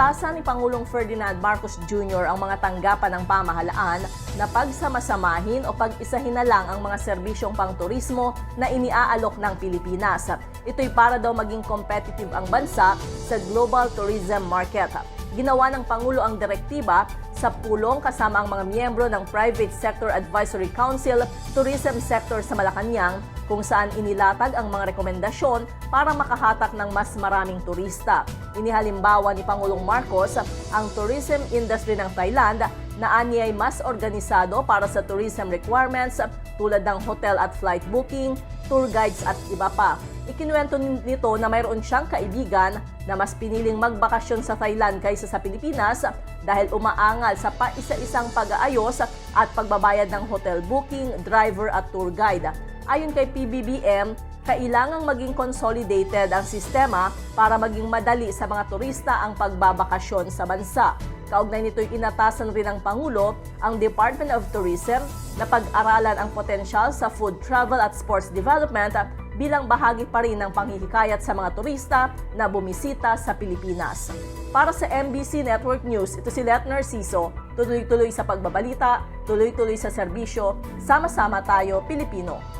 Inatasan ni Pangulong Ferdinand Marcos Jr. ang mga tanggapan ng pamahalaan na pagsamasamahin o pag-isahin na lang ang mga serbisyong pangturismo na iniaalok ng Pilipinas. Ito'y para daw maging competitive ang bansa sa global tourism market. Ginawa ng Pangulo ang direktiba sa pulong kasama ang mga miyembro ng Private Sector Advisory Council Tourism Sector sa Malacanang kung saan inilatag ang mga rekomendasyon para makahatak ng mas maraming turista. Inihalimbawa ni Pangulong Marcos ang tourism industry ng Thailand na ani ay mas organisado para sa tourism requirements tulad ng hotel at flight booking, tour guides at iba pa. Ikinuwento nito na mayroon siyang kaibigan na mas piniling magbakasyon sa Thailand kaysa sa Pilipinas dahil umaangal sa paisa-isang pag-aayos at pagbabayad ng hotel booking, driver at tour guide. Ayon kay PBBM, kailangang maging consolidated ang sistema para maging madali sa mga turista ang pagbabakasyon sa bansa. Kaugnay nito'y inatasan rin ng Pangulo ang Department of Tourism na pag-aralan ang potensyal sa food travel at sports development bilang bahagi pa rin ng panghihikayat sa mga turista na bumisita sa Pilipinas. Para sa MBC Network News, ito si Let Narciso, tuloy-tuloy sa pagbabalita, tuloy-tuloy sa serbisyo, sama-sama tayo Pilipino.